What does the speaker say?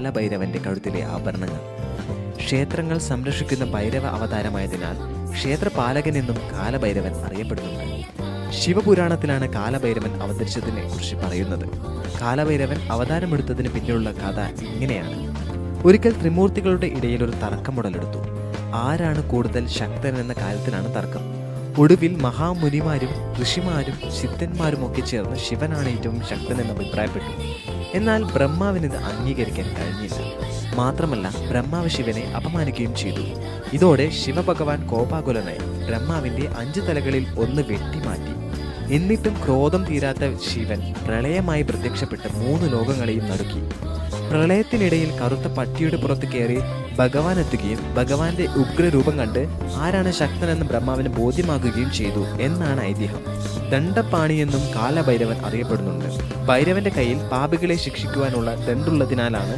കാലഭൈരവന്റെ കഴുത്തിലെ ആഭരണങ്ങൾ. ക്ഷേത്രങ്ങൾ സംരക്ഷിക്കുന്ന ഭൈരവ അവതാരമായതിനാൽ ക്ഷേത്രപാലകൻ എന്നും കാലഭൈരവൻ അറിയപ്പെടുന്നുണ്ട്. ശിവപുരാണത്തിലാണ് കാലഭൈരവൻ അവതരിച്ചതിനെ കുറിച്ച് പറയുന്നത്. കാലഭൈരവൻ അവതാരമെടുത്തതിന് പിന്നിലുള്ള കഥ ഇങ്ങനെയാണ്. ഒരിക്കൽ ത്രിമൂർത്തികളുടെ ഇടയിൽ ഒരു തർക്കമുടലെടുത്തു. ആരാണ് കൂടുതൽ ശക്തൻ എന്ന കാര്യത്തിലാണ് തർക്കം. ഒടുവിൽ മഹാമുനിമാരും ഋഷിമാരും സിദ്ധന്മാരും ഒക്കെ ചേർന്ന് ശിവനാണ് ഏറ്റവും ശക്തനെന്ന് അഭിപ്രായപ്പെട്ടു. എന്നാൽ ബ്രഹ്മാവിന് ഇത് അംഗീകരിക്കാൻ കഴിഞ്ഞില്ല. മാത്രമല്ല ബ്രഹ്മാവ് ശിവനെ അപമാനിക്കുകയും ചെയ്തു. ഇതോടെ ശിവഭഗവാൻ കോപാകുലനായി ബ്രഹ്മാവിന്റെ അഞ്ച് തലകളിൽ ഒന്ന് വെട്ടിമാറ്റി. എന്നിട്ടും ക്രോധം തീരാത്ത ശിവൻ പ്രളയമായി പ്രത്യക്ഷപ്പെട്ട് മൂന്ന് ലോകങ്ങളെയും നടുക്കി. പ്രളയത്തിനിടയിൽ കറുത്ത പട്ടിയുടെ പുറത്ത് കയറി ഭഗവാൻ എത്തുകയും ഭഗവാന്റെ ഉഗ്രരൂപം കണ്ട് ആരാണ് ശക്തനെന്ന് ബ്രഹ്മാവിന് ബോധ്യമാകുകയും ചെയ്തു എന്നാണ് ഐതിഹ്യം. ദണ്ഡപ്പാണി എന്നും കാലഭൈരവൻ അറിയപ്പെടുന്നുണ്ട്. ഭൈരവന്റെ കയ്യിൽ പാപികളെ ശിക്ഷിക്കുവാനുള്ള ദണ്ടുള്ളതിനാലാണ്